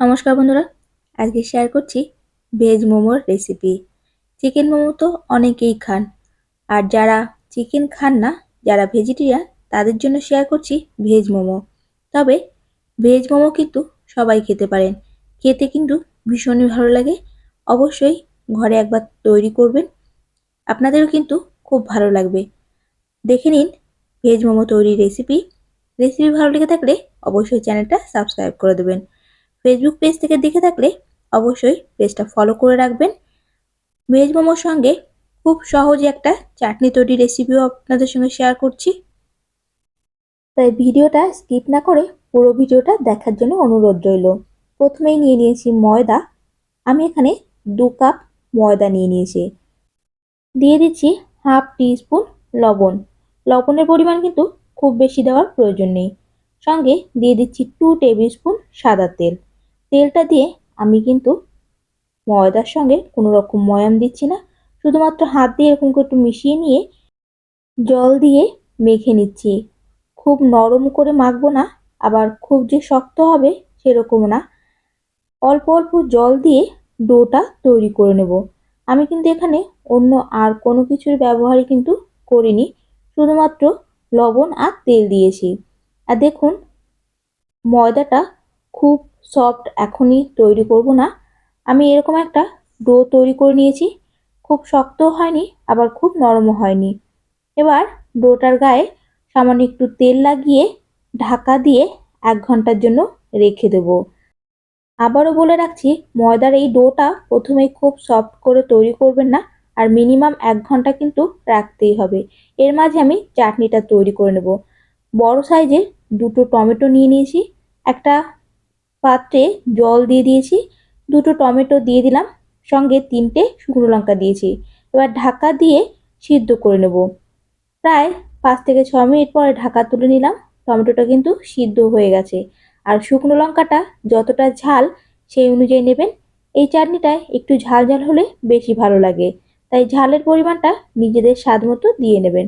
নমস্কার বন্ধুরা, আজকে শেয়ার করছি ভেজ মোমোর রেসিপি চিকেন মোমো তো অনেকেই খান, আর যারা চিকেন খান না, যারা ভেজিটেরিয়ান তাদের জন্য শেয়ার করছি ভেজ মোমো। তবে ভেজ মোমো কিন্তু সবাই খেতে পারেন, খেতে কিন্তু ভীষণই ভালো লাগে। অবশ্যই ঘরে একবার তৈরি করবেন, আপনাদেরও কিন্তু খুব ভালো লাগবে। দেখে নিন ভেজ মোমো তৈরির রেসিপি রেসিপি ভালো লেগে থাকলে অবশ্যই চ্যানেলটা সাবস্ক্রাইব করে দেবেন। ফেসবুক পেজ থেকে দেখে থাকলে অবশ্যই পেজটা ফলো করে রাখবেন। ভেজ মোমোর সঙ্গে খুব সহজে একটা চাটনি তৈরি রেসিপিও আপনাদের সঙ্গে শেয়ার করছি। তাই ভিডিওটা স্কিপ না করে পুরো ভিডিওটা দেখার জন্য অনুরোধ রইল। প্রথমেই নিয়ে নিয়েছি ময়দা। আমি এখানে দু কাপ ময়দা নিয়ে নিয়েছি। দিয়ে দিচ্ছি হাফ স্পুন লবণ। লবণের পরিমাণ কিন্তু খুব বেশি দেওয়ার প্রয়োজন নেই। সঙ্গে দিয়ে দিচ্ছি টু টেবিল স্পুন সাদা তেল। তেলটা দিয়ে আমি কিন্তু ময়দার সঙ্গে কোনো রকম ময়াম দিচ্ছি না। শুধুমাত্র হাত দিয়ে এরকম করে একটু মিশিয়ে নিয়ে জল দিয়ে মেখে নিচ্ছি। খুব নরম করে মাখবো না, আবার খুব যে শক্ত হবে সেরকম না। অল্প অল্প জল দিয়ে ডোটা তৈরি করে নেব। আমি কিন্তু এখানে অন্য আর কোনো কিছুর ব্যবহারই কিন্তু করিনি, শুধুমাত্র লবণ আর তেল দিয়েছি। আর দেখুন, ময়দাটা খুব সফট এখনই তৈরি করব না। আমি এরকম একটা ডো তৈরি করে নিয়েছি। খুব শক্তও হয়নি, আবার খুব নরমও হয়নি। এবার ডোটার গায়ে সামান্য একটু তেল লাগিয়ে ঢাকা দিয়ে এক ঘণ্টার জন্য রেখে দেবো। আবারও বলে রাখছি, ময়দার এই ডোটা প্রথমেই খুব সফট করে তৈরি করবেন না, আর মিনিমাম এক ঘণ্টা কিন্তু রাখতেই হবে। এর মাঝে আমি চাটনিটা তৈরি করে নেব। বড় সাইজের দুটো টমেটো নিয়ে নিয়েছি, একটা পাত্রে জল দিয়ে দিয়েছি, দুটো টমেটো দিয়ে দিলাম, সঙ্গে তিনটে শুকনো লঙ্কা দিয়েছি। এবার ঢাকা দিয়ে সিদ্ধ করে নেব। প্রায় পাঁচ থেকে ছ মিনিট পরে ঢাকা তুলে নিলাম, টমেটোটা কিন্তু সিদ্ধ হয়ে গেছে। আর শুকনো লঙ্কাটা যতটা ঝাল সেই অনুযায়ী নেবেন। এই চাটনিটায় একটু ঝাল ঝাল হলে বেশি ভালো লাগে, তাই ঝালের পরিমাণটা নিজেদের স্বাদ মতো দিয়ে নেবেন।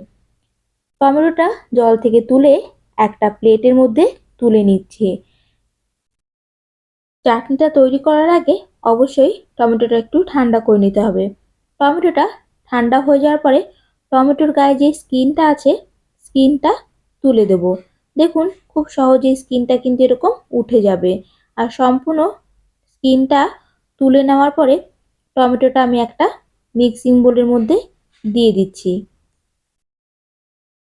টমেটোটা জল থেকে তুলে একটা প্লেটের মধ্যে তুলে নিচ্ছে। চাটনিটা তৈরি করার আগে অবশ্যই টমেটোটা একটু ঠান্ডা করে নিতে হবে। টমেটোটা ঠান্ডা হয়ে যাওয়ার পরে টমেটোর গায়ে যে স্কিনটা আছে, স্কিনটা তুলে দেব। দেখুন, খুব সহজেই স্কিনটা কিন্তু এরকম উঠে যাবে। আর সম্পূর্ণ স্কিনটা তুলে নেওয়ার পরে টমেটোটা আমি একটা মিক্সিং বোলের মধ্যে দিয়ে দিচ্ছি।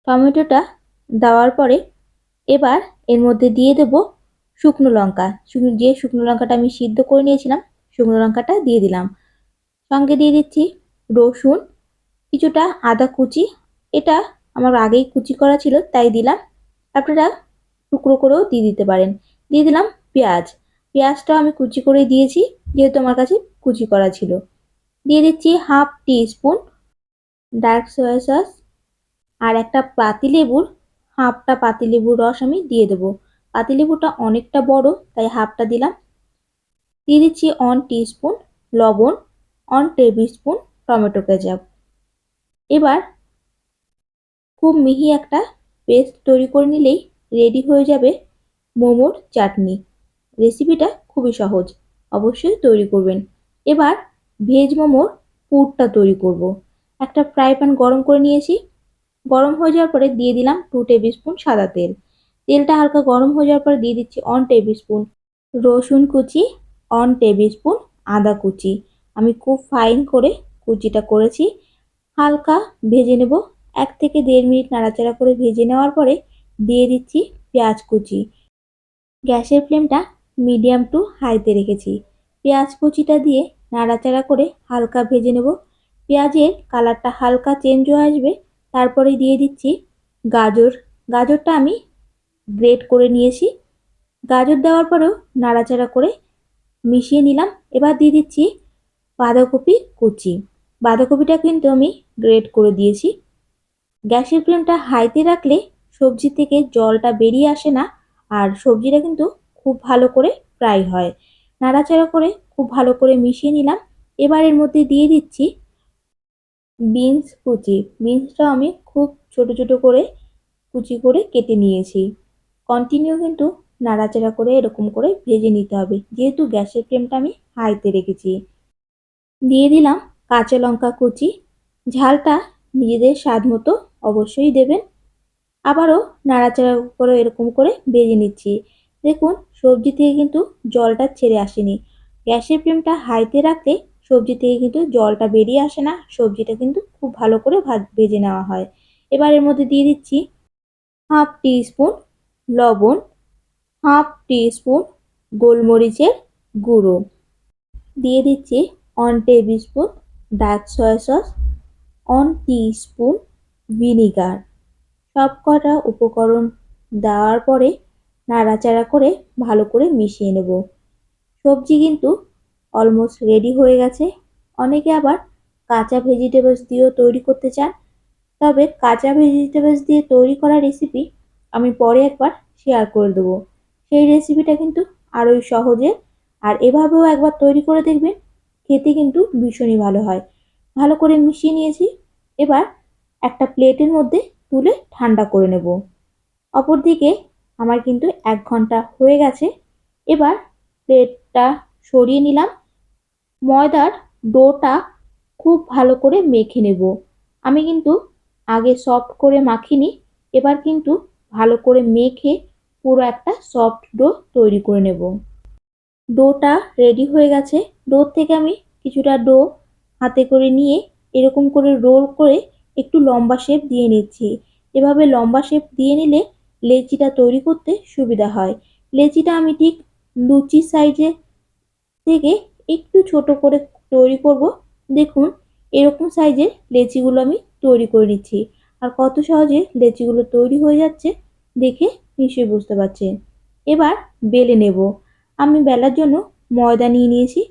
টমেটোটা দেওয়ার পরে এবার এর মধ্যে দিয়ে দেবো শুকনো লঙ্কা। যে শুকনো লঙ্কাটা আমি সিদ্ধ করে নিয়েছিলাম, শুকনো লঙ্কাটা দিয়ে দিলাম। সঙ্গে দিয়ে দিচ্ছি রসুন, কিছুটা আদা কুচি। এটা আমার আগেই কুচি করা ছিল, তাই দিলাম। আপনারা টুকরো করেও দিয়ে দিতে পারেন। দিয়ে দিলাম পেঁয়াজ। পেঁয়াজটাও আমি কুচি করে দিয়েছি, যেহেতু আমার কাছে কুচি করা ছিল। দিয়ে দিচ্ছি half teaspoon dark soya sauce আর একটা পাতিলেবুর, হাফটা পাতিলেবুর রস আমি দিয়ে দেবো। পাতিলেবুটা অনেকটা বড়, তাই হাফটা দিলাম। দিয়ে দিচ্ছি অন স্পুন লবণ one tablespoon tomato ketchup. এবার খুব মিহি একটা পেস্ট তৈরি করে নিলেই রেডি হয়ে যাবে মোমোর চাটনি। রেসিপিটা খুবই সহজ, অবশ্যই তৈরি করবেন। এবার ভেজ মোমোর পুরটা তৈরি করব। একটা ফ্রাই প্যান গরম করে নিয়েছি। গরম হয়ে যাওয়ার পরে দিয়ে দিলাম টু টেবিল স্পুন সাদা তেল। তেলটা হালকা গরম হয়ে যাওয়ার পর দিয়ে দিচ্ছি অন টেবিল স্পুন রসুন কুচি অন টেবিল স্পুন আদা কুচি। আমি খুব ফাইন করে কুচিটা করেছি। হালকা ভেজে নেব। এক থেকে দেড় মিনিট নাড়াচাড়া করে ভেজে নেওয়ার পরে দিয়ে দিচ্ছি পেঁয়াজ কুচি। গ্যাসের ফ্লেমটা মিডিয়াম টু হাইতে রেখেছি। পেঁয়াজ কুচিটা দিয়ে নাড়াচাড়া করে হালকা ভেজে নেব। পেঁয়াজের কালারটা হালকা চেঞ্জ হয়ে আসবে। তারপরে দিয়ে দিচ্ছি গাজর। গাজরটা আমি গ্রেট করে নিয়েছি। গাজর দেওয়ার পরেও নাড়াচাড়া করে মিশিয়ে নিলাম। এবার দিয়ে দিচ্ছি বাঁধাকপি কুচি। বাঁধাকপিটা কিন্তু আমি গ্রেট করে দিয়েছি। গ্যাসের ফ্লেমটা হাইতে রাখলে সবজি থেকে জলটা বেরিয়ে আসে না আর সবজিটা কিন্তু খুব ভালো করে ফ্রাই হয়। নাড়াচাড়া করে খুব ভালো করে মিশিয়ে নিলাম। এবার এর মধ্যে দিয়ে দিচ্ছি বিনস কুচি। বিনসটাও আমি খুব ছোট ছোট করে কুচি করে কেটে নিয়েছি। কন্টিনিউ কিন্তু নাড়াচাড়া করে এরকম করে ভেজে নিতে হবে। যেহেতু গ্যাসের ফ্লেমটা আমি হাইতে রেখেছি। দিয়ে দিলাম কাঁচা লঙ্কা কুচি। ঝালটা নিজেদের স্বাদ মতো অবশ্যই দেবেন। আবারও নাড়াচাড়া করে এরকম করে ভেজে নিচ্ছি। দেখুন, সবজি থেকে কিন্তু জলটা ছেড়ে আসেনি। গ্যাসের ফ্লেমটা হাইতে রাখলে সবজি থেকে কিন্তু জলটা বেরিয়ে আসে না। সবজিটা কিন্তু খুব ভালো করে ভাজ, ভেজে নেওয়া হয়। এবার এর মধ্যে দিয়ে দিচ্ছি হাফ টি স্পুন লবণ, হাফ টি স্পুন গোলমরিচের গুঁড়ো। দিয়ে দিচ্ছি one tablespoon dark soya sauce, one spoon vinegar. সব কটা উপকরণ দেওয়ার পরে নাড়াচাড়া করে ভালো করে মিশিয়ে নেব। সবজি কিন্তু অলমোস্ট রেডি হয়ে গেছে। অনেকে আবার কাঁচা ভেজিটেবলস দিয়েও তৈরি করতে চান, তবে কাঁচা ভেজিটেবলস দিয়ে তৈরি করা রেসিপি আমি পরে একবার শেয়ার করে দেবো। সেই রেসিপিটা কিন্তু আরোই সহজে। আর এভাবেও একবার তৈরি করে দেখবেন, খেতে কিন্তু ভীষণই ভালো হয়। ভালো করে মিশিয়ে নিয়েছি। এবার একটা প্লেটের মধ্যে তুলে ঠান্ডা করে নেব। অপরদিকে আমার কিন্তু এক ঘণ্টা হয়ে গেছে। এবার প্লেটটা সরিয়ে নিলাম। ময়দার ডোটা খুব ভালো করে মেখে নেব। আমি কিন্তু আগে সফট করে মাখিনি। এবার কিন্তু ভালো করে মেখে পুরো একটা সফট ডো তৈরি করে নেব। ডোটা রেডি হয়ে গেছে। ডো থেকে আমি কিছুটা ডো হাতে করে নিয়ে এরকম করে রোল করে একটু লম্বা শেপ দিয়ে নিচ্ছি। এভাবে লম্বা শেপ দিয়ে নিলে লেচিটা তৈরি করতে সুবিধা হয়। লেচিটা আমি ঠিক লুচি সাইজে থেকে একটু ছোট করে তৈরি করব। দেখুন, এরকম সাইজের লেচিগুলো আমি তৈরি করে নিচ্ছি। আর কত সহজে লেচিগুলো তৈরি হয়ে যাচ্ছে দেখে নিশ্চয়ই বুঝতে পারছেন এবার বেলে নেব। আমি বেলার জন্য ময়দা নিয়ে নিয়েছি।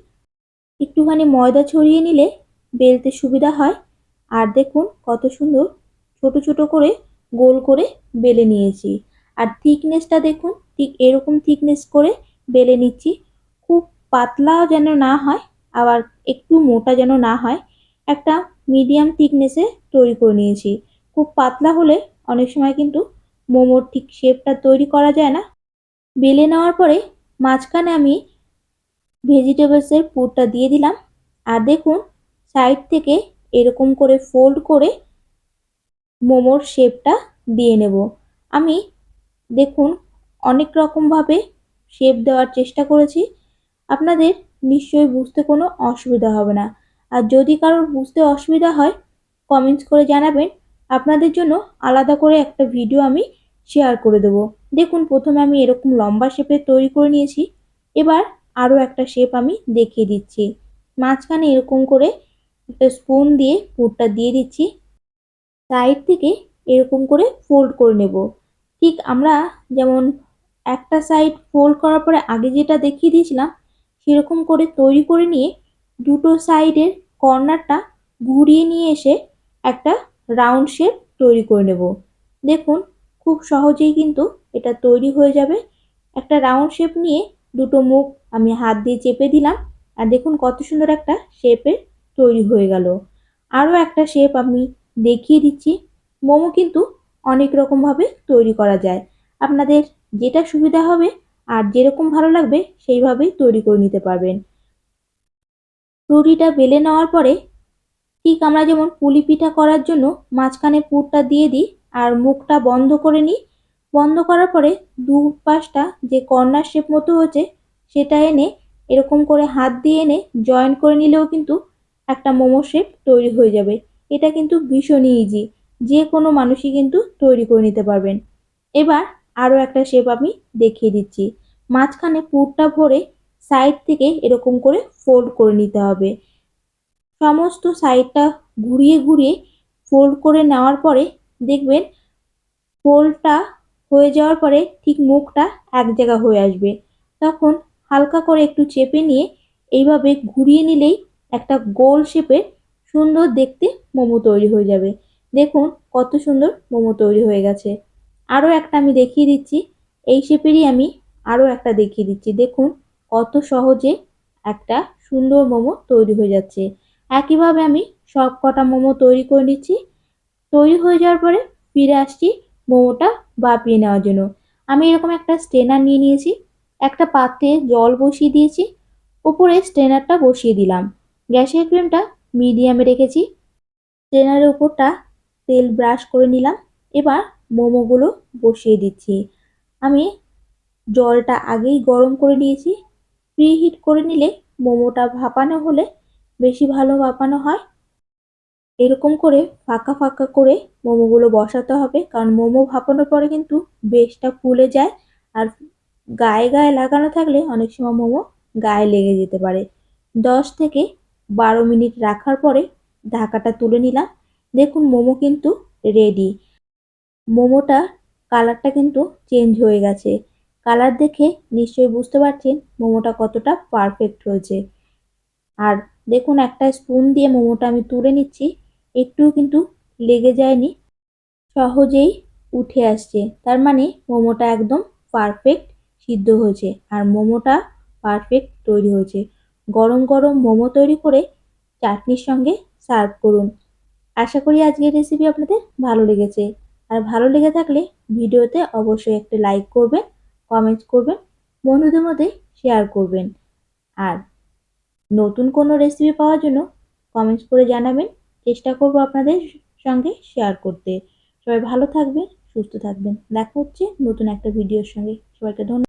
একটুখানি ময়দা ছড়িয়ে নিলে বেলতে সুবিধা হয়। আর দেখুন কত সুন্দর ছোট ছোট করে গোল করে বেলে নিয়েছি। আর থিকনেসটা দেখুন, ঠিক এরকম থিকনেস করে বেলে নিচ্ছি। খুব পাতলাও যেন না হয়, আবার একটু মোটা যেন না হয়, একটা মিডিয়াম থিকনেসে তৈরি করে নিয়েছি। খুব পাতলা হলে অনেক সময় কিন্তু মোমোর ঠিক শেপটা তৈরি করা যায় না। বেলে নেওয়ার পরে মাঝখানে আমি ভেজিটেবলসের পুরটা দিয়ে দিলাম। আর দেখুন সাইড থেকে এরকম করে ফোল্ড করে মোমোর শেপটা দিয়ে নেব। আমি দেখুন, অনেক রকমভাবে শেপ দেওয়ার চেষ্টা করেছি। আপনাদের নিশ্চয়ই বুঝতে কোনো অসুবিধা হবে না। আর যদি কারোর বুঝতে অসুবিধা হয় কমেন্টস করে জানাবেন। আপনাদের জন্য আলাদা করে একটা ভিডিও আমি শেয়ার করে দেবো। দেখুন, প্রথমে আমি এরকম লম্বা শেপে তৈরি করে নিয়েছি। এবার আরও একটা শেপ আমি দেখিয়ে দিচ্ছি। মাঝখানে এরকম করে একটা স্পুন দিয়ে পুরটা দিয়ে দিচ্ছি। সাইড থেকে এরকম করে ফোল্ড করে নেব। ঠিক আমরা যেমন একটা সাইড ফোল্ড করার পরে আগে যেটা দেখিয়ে দিয়েছিলাম, সেরকম করে তৈরি করে নিয়ে দুটো সাইডের কর্নারটা ঘুরিয়ে নিয়ে এসে একটা রাউন্ড শেপ তৈরি করে নেব। দেখুন, খুব সহজেই কিন্তু এটা তৈরি হয়ে যাবে। একটা রাউন্ড শেপ নিয়ে দুটো মুখ আমি হাত দিয়ে চেপে দিলাম আর দেখুন কত সুন্দর একটা শেপের তৈরি হয়ে গেল। আরও একটা শেপ আমি দেখিয়ে দিচ্ছি। মোমো কিন্তু অনেক রকমভাবে তৈরি করা যায়। আপনাদের যেটা সুবিধা হবে আর যেরকম ভালো লাগবে সেইভাবেই তৈরি করে নিতে পারবেন। রুটিটা বেলে নেওয়ার পরে ঠিক আমরা যেমন পুলি পিঠা করার জন্য মাঝখানে পুরটা দিয়ে দিই আর মুখটা বন্ধ করে নিই। বন্ধ করার পরে দু পাশটা যে কর্নার শেপ মতো হচ্ছে সেটা এনে এরকম করে হাত দিয়ে এনে জয়েন করে নিলেও কিন্তু একটা মোমো শেপ তৈরি হয়ে যাবে। এটা কিন্তু ভীষণই ইজি যে কোনো মানুষই কিন্তু তৈরি করে নিতে পারবেন। এবার আরও একটা শেপ আমি দেখিয়ে দিচ্ছি। মাঝখানে পুরটা ভরে সাইড থেকে এরকম করে ফোল্ড করে নিতে হবে। সমস্ত সাইডটা ঘুরিয়ে ঘুরিয়ে ফোল্ড করে নেওয়ার পরে দেখবেন ফোল্ডটা হয়ে যাওয়ার পরে ঠিক মুখটা এক জায়গা হয়ে আসবে। তখন হালকা করে একটু চেপে নিয়ে এইভাবে ঘুরিয়ে নিলেই একটা গোল শেপের সুন্দর দেখতে মোমো তৈরি হয়ে যাবে। দেখুন কত সুন্দর মোমো তৈরি হয়ে গেছে। আরও একটা আমি দেখিয়ে দিচ্ছি। এই শেপেরই আমি আরও একটা দেখিয়ে দিচ্ছি। দেখুন কত সহজে একটা সুন্দর মোমো তৈরি হয়ে যাচ্ছে। একইভাবে আমি সব কটা মোমো তৈরি করে নিচ্ছি। তৈরি হয়ে যাওয়ার পরে ফিরে আসছি মোমোটা বাপিয়ে নেওয়ার জন্য। আমি এরকম একটা স্ট্রেনার নিয়ে নিয়েছি, একটা পাত্রে জল বসিয়ে দিয়েছি উপরে স্ট্রেনারটা বসিয়ে দিলাম। গ্যাসের ফ্লেমটা মিডিয়ামে রেখেছি। স্ট্রেনারের উপরটা তেল ব্রাশ করে নিলাম, এবার মোমোগুলো বসিয়ে দিচ্ছি। আমি জলটা আগেই গরম করে নিয়েছি। প্রিহিট করে নিলে মোমোটা ভাপানো হলে বেশি ভালো ভাপানো হয়? এরকম করে ফাঁকা ফাঁকা করে মোমোগুলো বসাতে হবে। কারণ মোমো ভাপানোর পরে কিন্তু বেশটা ফুলে যায় আর গায়ে গায়ে লাগানো থাকলে অনেক সময় মোমো গায়ে লেগে যেতে পারে। দশ থেকে বারো মিনিট রাখার পরে ঢাকাটা তুলে নিলাম। দেখুন মোমো কিন্তু রেডি মোমোটা কালারটা কিন্তু চেঞ্জ হয়ে গেছে। কালার দেখে নিশ্চয়ই বুঝতে পারছেন মোমোটা কতটা পারফেক্ট হয়েছে। আর দেখুন, একটা স্পুন দিয়ে মোমোটা আমি তুলে নিচ্ছি। একটুও কিন্তু লেগে যায়নি, সহজেই উঠে আসছে। তার মানে মোমোটা একদম পারফেক্ট সিদ্ধ হয়েছে আর মোমোটা পারফেক্ট তৈরি হয়েছে। গরম গরম মোমো তৈরি করে চাটনির সঙ্গে সার্ভ করুন। আশা করি আজকের রেসিপি আপনাদের ভালো লেগেছে। আর ভালো লেগে থাকলে ভিডিওতে অবশ্যই একটা লাইক করবেন কমেন্ট করবেন, বন্ধুদের মধ্যে শেয়ার করবেন। আর নতুন কোনো রেসিপি পাওয়ার জন্য কমেন্টস করে জানাবেন। চেষ্টা করব আপনাদের সঙ্গে শেয়ার করতে। সবাই ভালো থাকবেন, সুস্থ থাকবেন। দেখা হচ্ছে নতুন একটা ভিডিওর সঙ্গে। সবাইকে ধন্যবাদ।